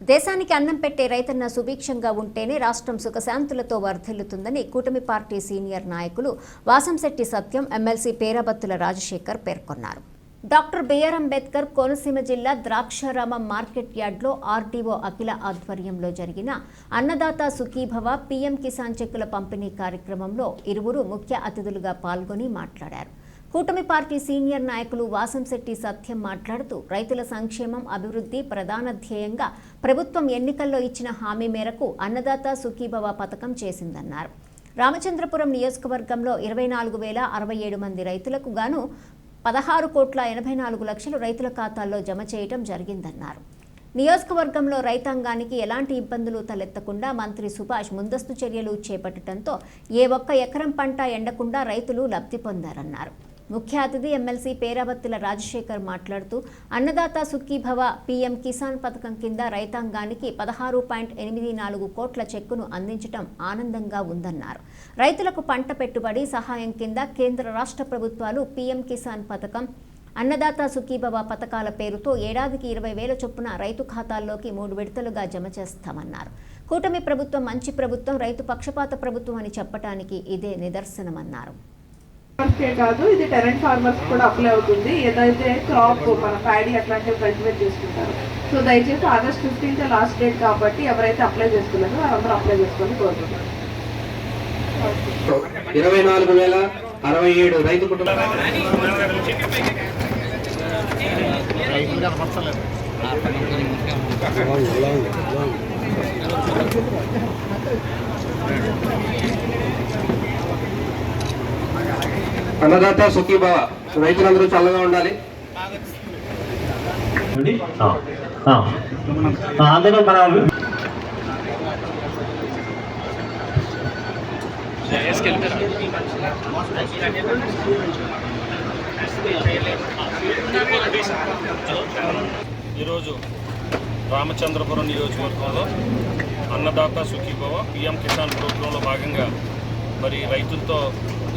దేశానికి అన్నం పెట్టే రైతన్న సుభిక్షంగా ఉంటేనే రాష్ట్రం సుఖశాంతులతో వర్ధిల్లుతుందని కూటమి పార్టీ సీనియర్ నాయకులు వాసంశెట్టి సత్యం ఎమ్మెల్సీ పేరాబత్తుల రాజశేఖర్ పేర్కొన్నారు. Doctor B R Ambedkar Konaseema జిల్లా ద్రాక్షారామం మార్కెట్ యార్డ్లో ఆర్డీఓ అఖిల ఆధ్వర్యంలో జరిగిన అన్నదాత సుఖీభవ పీఎం కిసాన్ చెక్కుల పంపిణీ కార్యక్రమంలో ఇరువురు ముఖ్య అతిథులుగా పాల్గొని మాట్లాడారు. కూటమి పార్టీ సీనియర్ నాయకులు వాసంశెట్టి సత్యం మాట్లాడుతూ రైతుల సంక్షేమం అభివృద్ధి ప్రధాన ధ్యేయంగా ప్రభుత్వం ఎన్నికల్లో ఇచ్చిన హామీ మేరకు అన్నదాత సుఖీభవ పథకం చేసిందన్నారు. రామచంద్రపురం నియోజకవర్గంలో ఇరవై నాలుగు వేల అరవై ఏడు మంది రైతులకు గాను పదహారు కోట్ల ఎనభై నాలుగు లక్షలు రైతుల ఖాతాల్లో జమ చేయడం జరిగిందన్నారు. నియోజకవర్గంలో రైతాంగానికి ఎలాంటి ఇబ్బందులు తలెత్తకుండా మంత్రి సుభాష్ ముందస్తు చర్యలు చేపట్టడంతో ఏ ఒక్క ఎకరం పంట ఎండకుండా రైతులు లబ్ధి పొందారన్నారు. ముఖ్య అతిథి ఎమ్మెల్సీ పేరాబత్తుల రాజశేఖర్ మాట్లాడుతూ అన్నదాత సుఖీభవ పీఎం కిసాన్ పథకం కింద రైతాంగానికి పదహారు పాయింట్ ఎనిమిది నాలుగు కోట్ల చెక్కును అందించడం ఆనందంగా ఉందన్నారు. రైతులకు పంట పెట్టుబడి సహాయం కింద కేంద్ర రాష్ట్ర ప్రభుత్వాలు పీఎం కిసాన్ పథకం అన్నదాత సుఖీభవ పథకాల పేరుతో ఏడాదికి ఇరవై వేల చొప్పున రైతు ఖాతాల్లోకి మూడు విడతలుగా జమ చేస్తామన్నారు. కూటమి ప్రభుత్వం మంచి ప్రభుత్వం రైతు పక్షపాత ప్రభుత్వం అని చెప్పటానికి ఇదే నిదర్శనమన్నారు. ఫార్మర్స్కే కాదు ఇది టెరెంట్ ఫార్మర్స్ కూడా అప్లై అవుతుంది. ఏదైతే క్రాప్ మన ప్యాడీ అట్లాంటివి కల్టివేట్ చేసుకుంటారు. సో దయచేసి ఆగస్ట్ ఫిఫ్టీన్త్ లాస్ట్ డేట్ కాబట్టి ఎవరైతే అప్లై చేసుకున్నారో వారందరూ అప్లై చేసుకొని కోరుకుంటున్నారు ఇరవై నాలుగు వేల అరవై ఏడు రైతు కుటుంబాలు అన్నదాత సుఖీభావ రైతులందరూ చల్లగా ఉండాలి అండి? ఆ, ఆ. ఆ, అందులో మన ఈరోజు రామచంద్రపురం నియోజకవర్గంలో అన్నదాత సుఖీభవ పిఎం కిసాన్ ప్రోగ్రాంలో భాగంగా మరి రైతులతో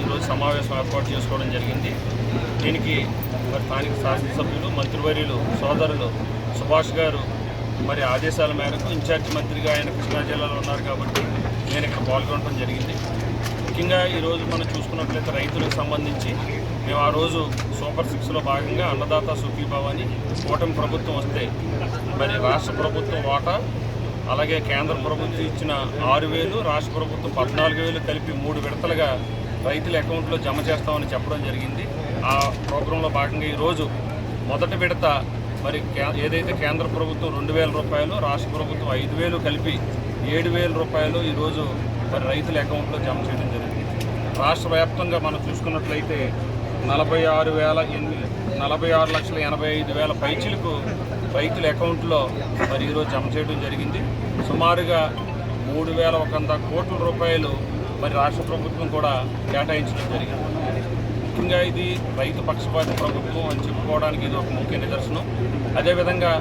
ఈరోజు సమావేశం ఏర్పాటు చేసుకోవడం జరిగింది. దీనికి మరి స్థానిక శాసనసభ్యులు మంత్రివర్యులు సోదరులు సుభాష్ గారు మరి ఆదేశాల మేరకు ఇన్ఛార్జ్ మంత్రిగా ఆయన కృష్ణా జిల్లాలో ఉన్నారు కాబట్టి నేను ఇక్కడ పాల్గొనడం జరిగింది. ముఖ్యంగా ఈరోజు మనం చూసుకున్నట్లయితే రైతులకు సంబంధించి మేము ఆ రోజు సూపర్ సిక్స్లో భాగంగా అన్నదాత సుఖీభావాన్ని కూటమి ప్రభుత్వం వస్తే మరి రాష్ట్ర ప్రభుత్వం వాటా అలాగే కేంద్ర ప్రభుత్వం ఇచ్చిన ఆరు వేలు రాష్ట్ర ప్రభుత్వం పద్నాలుగు వేలు కలిపి మూడు విడతలుగా రైతుల అకౌంట్లో జమ చేస్తామని చెప్పడం జరిగింది. ఆ ప్రోగ్రాంలో భాగంగా ఈరోజు మొదటి విడత మరి ఏదైతే కేంద్ర ప్రభుత్వం రెండు వేల రూపాయలు రాష్ట్ర ప్రభుత్వం ఐదు వేలు కలిపి ఏడు వేల రూపాయలు ఈరోజు మరి రైతుల అకౌంట్లో జమ చేయడం జరిగింది. రాష్ట్ర వ్యాప్తంగా మనం చూసుకున్నట్లయితే నలభై ఆరు వేల ఎనిమిది నలభై ఆరు లక్షల ఎనభై ఐదు వేల పైచిలకు రైతుల అకౌంట్లో మరి ఈరోజు జమ చేయడం జరిగింది. సుమారుగా మూడు వేల ఒక వంద కోట్ల రూపాయలు మరి రాష్ట్ర ప్రభుత్వం కూడా కేటాయించడం జరిగింది. ముఖ్యంగా ఇది రైతు పక్షపాత ప్రభుత్వం అని చెప్పుకోవడానికి ఇది ఒక ముఖ్య నిదర్శనం. అదేవిధంగా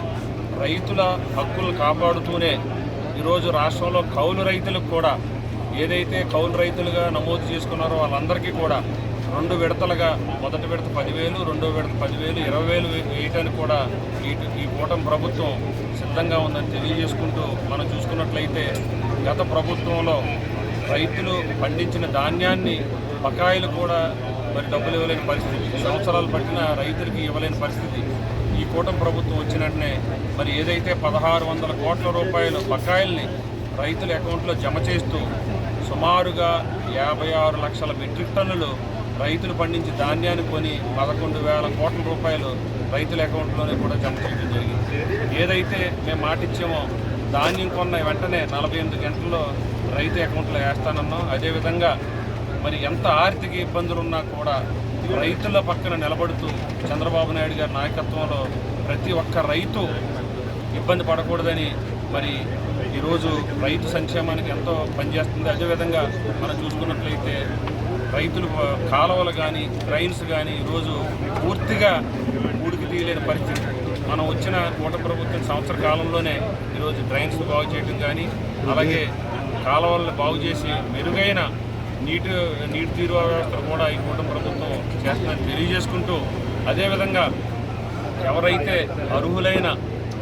రైతుల హక్కులు కాపాడుతూనే ఈరోజు రాష్ట్రంలో కౌలు రైతులకు కూడా ఏదైతే కౌలు రైతులుగా నమోదు చేసుకున్నారో వాళ్ళందరికీ కూడా రెండు విడతలుగా మొదటి విడత పదివేలు రెండో విడత పదివేలు ఇరవై వేలు వేయటానికి కూడా ఈ ఈ కూటమి ప్రభుత్వం సిద్ధంగా ఉందని తెలియజేసుకుంటూ మనం చూసుకున్నట్లయితే గత ప్రభుత్వంలో రైతులు పండించిన ధాన్యాన్ని బకాయిలు కూడా మరి డబ్బులు ఇవ్వలేని పరిస్థితి. సంవత్సరాలు పట్టిన రైతులకి ఇవ్వలేని పరిస్థితి. ఈ కూటమి ప్రభుత్వం వచ్చినట్టునే మరి ఏదైతే పదహారు వందల కోట్ల రూపాయల బకాయిల్ని రైతుల అకౌంట్లో జమ చేస్తూ సుమారుగా యాభై ఆరు లక్షల మెట్రిక్ టన్నులు రైతులు పండించి ధాన్యాన్ని కొని పదకొండు వేల కోట్ల రూపాయలు రైతుల అకౌంట్లోనే కూడా జమ చేయడం జరిగింది. ఏదైతే మేము మాటిచ్చామో ధాన్యం కొన్న వెంటనే నలభై ఎనిమిది గంటల్లో రైతు అకౌంట్లో వేస్తానన్నాం. అదేవిధంగా మరి ఎంత ఆర్థిక ఇబ్బందులు ఉన్నా కూడా రైతుల పక్కన నిలబడుతూ చంద్రబాబు నాయుడు గారి నాయకత్వంలో ప్రతి ఒక్క రైతు ఇబ్బంది పడకూడదని మరి ఈరోజు రైతు సంక్షేమానికి ఎంతో పనిచేస్తుంది. అదేవిధంగా మనం చూసుకున్నట్లయితే రైతులు కాలువలు కానీ ట్రైన్స్ కానీ ఈరోజు పూర్తిగా ఊడికి తీయలేని పరిస్థితి. మనం వచ్చిన కూట ప్రభుత్వం సంవత్సర కాలంలోనే ఈరోజు డ్రైన్స్ బాగు చేయడం కానీ అలాగే కాలువలను బాగు చేసి మెరుగైన నీటి నీటి తీరు వ్యవస్థను కూడా ఈ కూట ప్రభుత్వం చేస్తుందని తెలియజేసుకుంటూ అదేవిధంగా ఎవరైతే అర్హులైన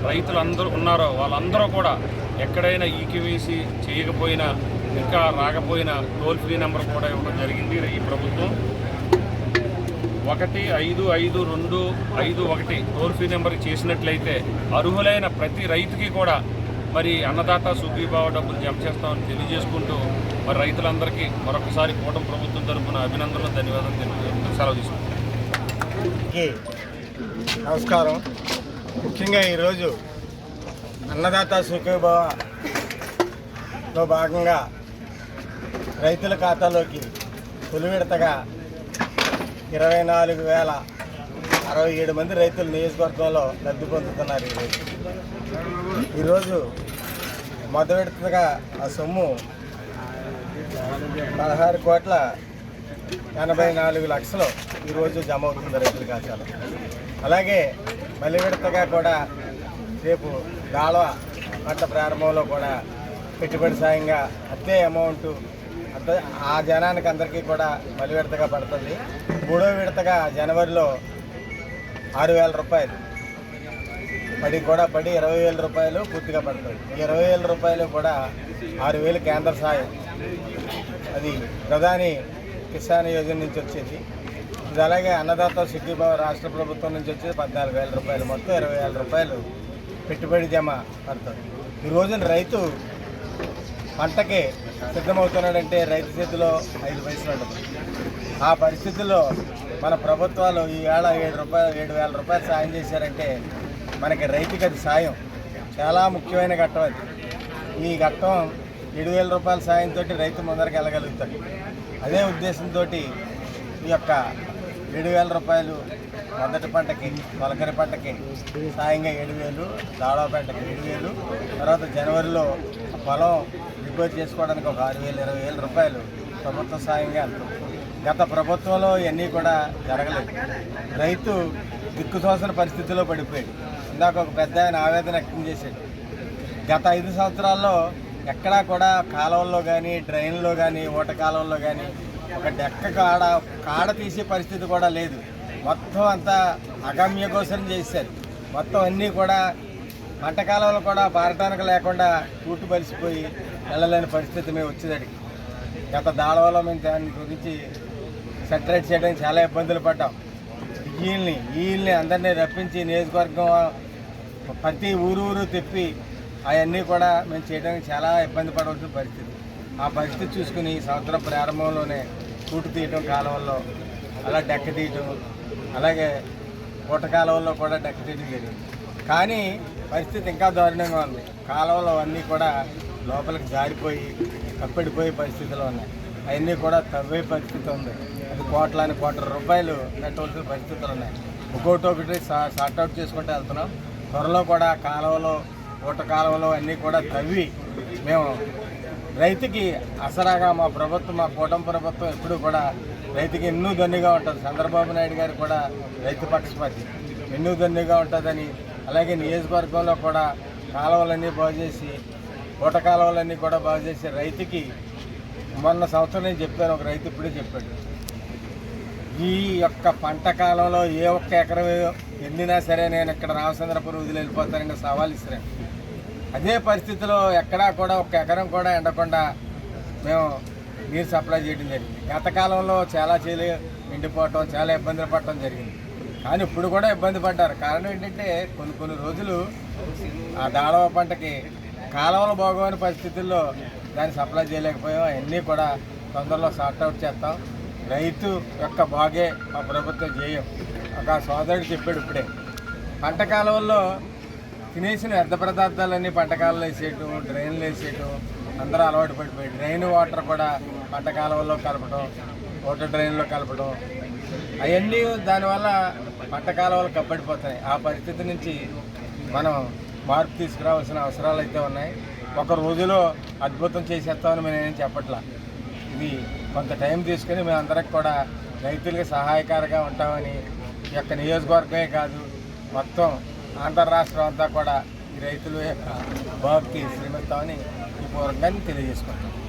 రైతులు అందరూ ఉన్నారో వాళ్ళందరూ కూడా ఎక్కడైనా ఈకివేసి చేయకపోయినా ఇంకా రాకపోయినా టోల్ ఫ్రీ నెంబర్ కూడా ఇవ్వడం జరిగింది ఈ ప్రభుత్వం. ఒకటి ఐదు ఐదు రెండు ఐదు ఒకటి టోల్ ఫ్రీ నెంబర్ చేసినట్లయితే అర్హులైన ప్రతి రైతుకి కూడా మరి అన్నదాత సుఖీభావ డబ్బులు జమ చేస్తామని తెలియజేసుకుంటూ మరి రైతులందరికీ మరొకసారి కూటమి ప్రభుత్వం తరఫున అభినందనలు ధన్యవాదాలు తెలియజేస్తూ సెలవు తీసుకుంటాం నమస్కారం. ముఖ్యంగా ఈరోజు అన్నదాత సుఖీభావలో భాగంగా రైతుల ఖాతాలోకి తొలి విడతగా ఇరవై నాలుగు వేల అరవై ఏడు మంది రైతులు నియోజకవర్గంలో లబ్ధి పొందుతున్నారు ఈరోజు ఈరోజు మొదటి విడతగా ఆ సొమ్ము పదహారు కోట్ల ఎనభై నాలుగు లక్షలు ఈరోజు జమ అవుతుంది రైతుల ఖాతాలో. అలాగే మళ్ళీ విడతగా కూడా రేపు దాళవ పంట ప్రారంభంలో కూడా పెట్టుబడి సాయంగా అదే అమౌంట్ పడుతుంది ఆ జనానికి అందరికీ కూడా మళ్ళీ విడతగా పడుతుంది. మూడో విడతగా జనవరిలో ఆరు వేల రూపాయలు. పడి కూడా పడి ఇరవై వేల రూపాయలు పూర్తిగా పడుతుంది. ఈ ఇరవై వేల రూపాయలు కూడా ఆరు వేలు కేంద్ర సాయం. అది ప్రధాని కిసాన్ యోజన నుంచి వచ్చేది. ఇది అలాగే అన్నదాత సుఖీభావ రాష్ట్ర ప్రభుత్వం నుంచి వచ్చేది పద్నాలుగు వేల రూపాయలు. మొత్తం ఇరవై వేల రూపాయలు పెట్టుబడి జమ పడుతుంది. ఈ రోజున రైతు పంటకి సిద్ధమవుతున్నాడంటే రైతు చేతిలో ఐదు పైసలు ఉండదు. ఆ పరిస్థితుల్లో మన ప్రభుత్వాలు ఈవేళ ఏడు రూపాయలు ఏడు వేల రూపాయలు సాయం చేశారంటే మనకి రైతుకి అది సాయం. చాలా ముఖ్యమైన ఘట్టం అది. ఈ ఘట్టం ఏడు వేల రూపాయల సాయంతో రైతు ముందరికి వెళ్ళగలుగుతాడు. అదే ఉద్దేశంతో ఈ యొక్క ఏడు వేల రూపాయలు మొదటి పంటకి మొలకరి పంటకి సాయంగా ఏడు వేలు దాడవ పంటకి ఏడు వేలు తర్వాత జనవరిలో పొలం రిపేర్ చేసుకోవడానికి ఒక ఆరు వేలు ఇరవై వేల రూపాయలు ప్రభుత్వ సాయంగా గత ప్రభుత్వంలో ఇవన్నీ కూడా జరగలేదు. రైతు దిక్కుతోసిన పరిస్థితిలో పడిపోయాడు. ఇందాక ఒక పెద్ద ఆయన ఆవేదన వ్యక్తం చేశాడు. గత ఐదు సంవత్సరాల్లో ఎక్కడా కూడా కాలువల్లో కానీ డ్రైన్లో కానీ ఓట కాలువల్లో కానీ ఒక డెక్క కాడ కాడ తీసే పరిస్థితి కూడా లేదు. మొత్తం అంతా అగమ్య చేశారు. మొత్తం అన్నీ కూడా పంట కాలంలో కూడా పారటానికి లేకుండా కూటు బలిసిపోయి వెళ్ళలేని పరిస్థితి మేము వచ్చేదానికి గత దాడవలో మేము దాని గురించి సెటరేట్ చేయడానికి చాలా ఇబ్బందులు పడ్డాం. వీళ్ళని వీళ్ళని అందరినీ రప్పించి నియోజకవర్గం ప్రతి ఊరు ఊరు తిప్పి అవన్నీ కూడా మేము చేయడానికి చాలా ఇబ్బంది పడవలసిన పరిస్థితి. ఆ పరిస్థితి చూసుకుని ఈ సంవత్సరం ప్రారంభంలోనే కూటు తీయటం కాలువల్లో అలా డెక్క తీయటం అలాగే పూట కాలువల్లో కూడా డెక్క తీయడం జరిగింది. కానీ పరిస్థితి ఇంకా దారుణంగా ఉంది. కాలువలు అన్నీ కూడా లోపలికి జారిపోయి కప్పెడిపోయే పరిస్థితిలో ఉన్నాయి. అవన్నీ కూడా తవ్వే పరిస్థితి ఉంది. అది కోట్లని కోట్ల రూపాయలు పెట్టవలసిన పరిస్థితులు ఉన్నాయి. ఒక్కొక్కటి ఒకటి షార్ట్అవుట్ చేసుకుంటూ వెళ్తున్నాం. త్వరలో కూడా కాలువలో ఊట కాలువలో అన్నీ కూడా తవ్వి మేము రైతుకి అసరాగా మా ప్రభుత్వం మా కూటమి ప్రభుత్వం ఎప్పుడూ కూడా రైతుకి ఎన్నో దన్నుగా ఉంటుంది. చంద్రబాబు నాయుడు గారు కూడా రైతు పక్షపాతి. ఎన్నో దన్నుగా ఉంటుందని అలాగే నియోజకవర్గంలో కూడా కాలువలన్నీ బాగు చేసి ఊట కాలువలన్నీ కూడా బాగు చేసే రైతుకి మొన్న సంవత్సరం నేను చెప్పాను ఒక రైతు ఇప్పుడే చెప్పాడు. ఈ యొక్క పంట కాలంలో ఏ ఒక్క ఎకరం ఎండినా సరే నేను ఇక్కడ రామచంద్రపురం వదిలి వెళ్ళిపోతానని సవాల్ ఇస్తాను అదే పరిస్థితిలో ఎక్కడా కూడా ఒక్క ఎకరం కూడా ఎండకుండా మేము నీరు సప్లై చేయడం జరిగింది. గత కాలంలో చాలా చేలు ఎండిపోవటం చాలా ఇబ్బందులు పడటం జరిగింది. కానీ ఇప్పుడు కూడా ఇబ్బంది పడ్డారు. కారణం ఏంటంటే కొన్ని కొన్ని రోజులు ఆ దాడవ పంటకి కాలంలో బాగోని పరిస్థితుల్లో దాన్ని సప్లై చేయలేకపోయాం. అవన్నీ కూడా తొందరలో సార్ట్అవుట్ చేస్తాం. రైతు యొక్క బాగే మా ప్రభుత్వం చేయం. ఒక సోదరుడు చెప్పాడు ఇప్పుడే. పంట కాలంలో తినేసిన వ్యర్థ పదార్థాలన్నీ పంట కాలంలో వేసేయటం డ్రైన్లు వేసేయటం అందరూ అలవాటు పడిపోయి డ్రైన్ వాటర్ కూడా పంట కాలువల్లో కలపడం వాటర్ డ్రైన్లో కలపడం అవన్నీ దానివల్ల పంట కాలువలు కప్పడిపోతాయి ఆ పరిస్థితి నుంచి మనం మార్పు తీసుకురావాల్సిన అవసరాలు అయితే ఉన్నాయి. ఒక రోజులో అద్భుతం చేసేస్తామని మేము ఏం చెప్పట్లా. ఇది కొంత టైం తీసుకుని మేమందరికి కూడా రైతులకి సహాయకారిగా ఉంటామని ఈ యొక్క నియోజకవర్గమే కాదు మొత్తం ఆంధ్ర రాష్ట్రం అంతా కూడా ఈ రైతుల యొక్క బాబుకి శ్రీమంతామని ఈ పూర్వకంగా తెలియజేసుకుంటాం